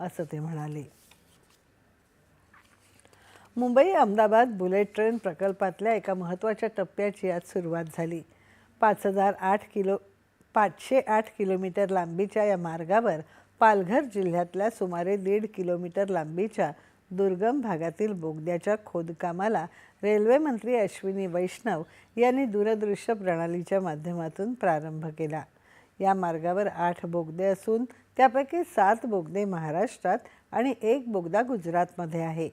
असं ते म्हणाले. मुंबई अहमदाबाद बुलेट ट्रेन प्रकल्पातल्या एका महत्त्वाच्या टप्प्याची आज सुरुवात झाली. पाच हजार आठ किलो पाचशे आठ किलोमीटर लांबीच्या या मार्गावर पालघर जिल्ह्यातल्या सुमारे दीड किलोमीटर लांबीच्या दुर्गम भागातील बोगद्याच्या खोदकामाला रेल्वे मंत्री अश्विनी वैष्णव यांनी दूरदृश्य प्रणालीच्या माध्यमातून प्रारंभ केला. या मार्गावर आठ बोगदे असून त्यापैकी सात बोगदे महाराष्ट्रात आणि एक बोगदा गुजरातमध्ये आहे.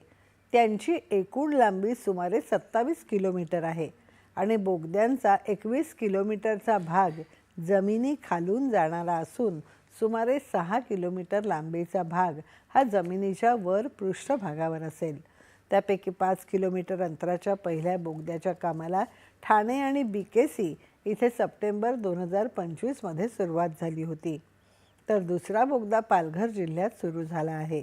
त्यांची एकूण लांबी सुमारे सत्तावीस किलोमीटर आहे आणि बोगद्यांचा एकवीस किलोमीटरचा भाग जमिनी खालून जाणारा असून सुमारे सहा किलोमीटर लांबीचा भाग हा जमिनीच्या वर पृष्ठभागावर असेल. त्यापैकी पाच किलोमीटर अंतराच्या पहिल्या बोगद्याच्या कामाला ठाणे आणि बी के सी इथे सप्टेंबर दोन हजार पंचवीसमध्ये सुरुवात झाली होती. तर दुसरा बोगदा पालघर जिल्ह्यात सुरू झाला आहे.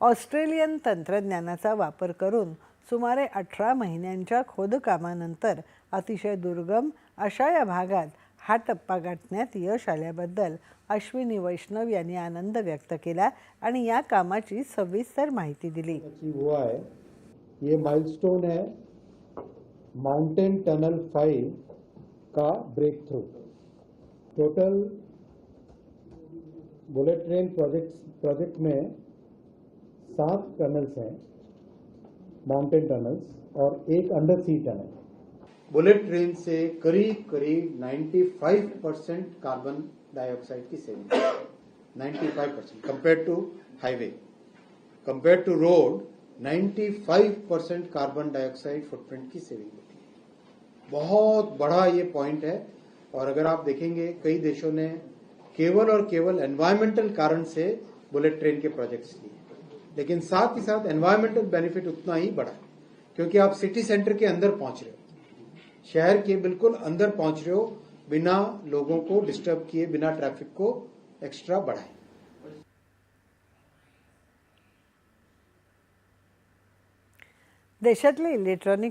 ऑस्ट्रेलियन तंत्रज्ञानाचा वापर करून सुमारे अठरा महिन्यांच्या खोदकामानंतर अतिशय दुर्गम अशा या भागात हा टप्पा गाठण्यात यश आल्याबद्दल अश्विनी वैष्णव यांनी आनंद व्यक्त केला आणि या कामाची सविस्तर माहिती दिली. अचीव हुआ ये माइलस्टोन है माउंटेन टनल फाइव का breakthrough total bullet train project project में सात टनल्स हैं माउंटेन टनल्स और एक under C tunnel bullet train से करीब करीब 95 परसेंट कार्बन डाइऑक्साइड की saving 95 percent compare to highway compare to road 95 percent carbon dioxide footprint की सेविंग होती है। बहुत बड़ा ये पॉइंट है। और अगर आप देखेंगे, कई देशों ने केवल और केवल एनवायरमेंटल कारण से बुलेट ट्रेन के प्रोजेक्ट्स लिए लेकिन साथ ही साथ एनवायरमेंटल बेनिफिट उतना ही बड़ा है क्योंकि आप सिटी सेंटर के अंदर पहुँच रहे हो। शहर के बिल्कुल अंदर पहुँच रहे हो, बिना लोगों को डिस्टर्ब किए, बिना ट्रैफ़िक को एक्स्ट्रा बढ़ाए। देशातले इलेक्ट्रॉनिक